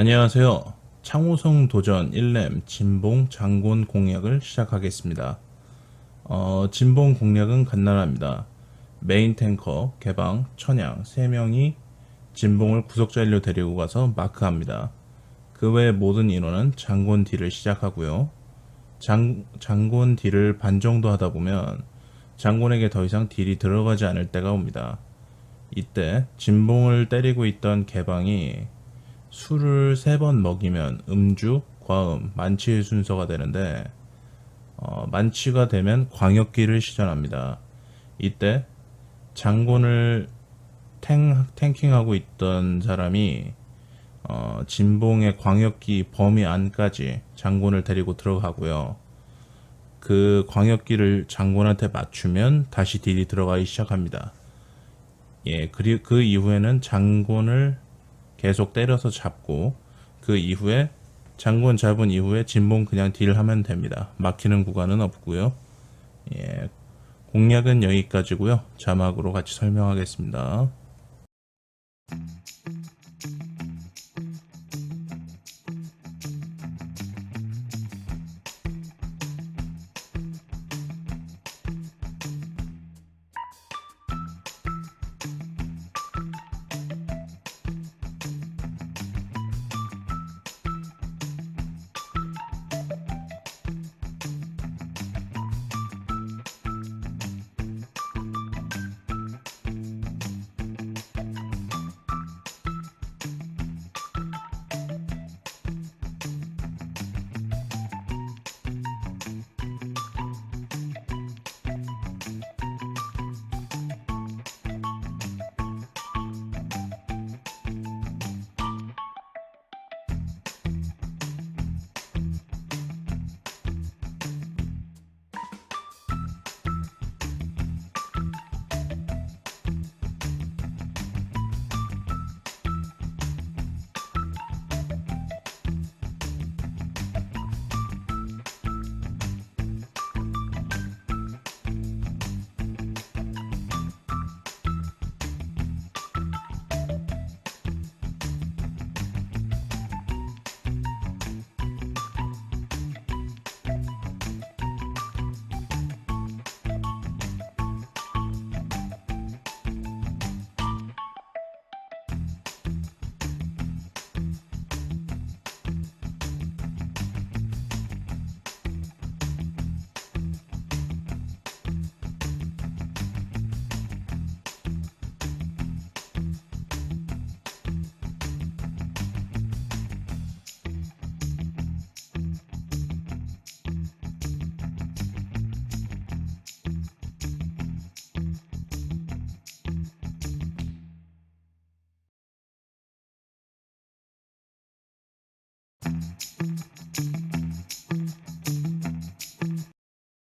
안녕하세요. 창호성 도전 1렘 진봉 장곤 공략을 시작하겠습니다. 어, 진봉 공략은 간단합니다. 메인 탱커, 개방, 천양 3명이 진봉을 구속자일로 데리고 가서 마크합니다. 그 외 모든 인원은 장곤 딜을 시작하고요. 장, 장곤 딜을 반 정도 하다 보면 장곤에게 더 이상 딜이 들어가지 않을 때가 옵니다. 이때 진봉을 때리고 있던 개방이 술을 세 번 먹이면 음주, 과음, 만취의 순서가 되는데 어, 만취가 되면 광역기를 시전합니다. 이때 장곤을 탱, 탱킹하고 있던 사람이 어, 진봉의 광역기 범위 안까지 장곤을 데리고 들어가고요. 그 광역기를 장곤한테 맞추면 다시 딜이 들어가기 시작합니다. 예, 그리 그 이후에는 장곤을 계속 때려서 잡고 그 이후에 장군 잡은 이후에 진봉 그냥 딜하면 됩니다. 막히는 구간은 없고요. 예, 공략은 여기까지고요. 자막으로 같이 설명하겠습니다.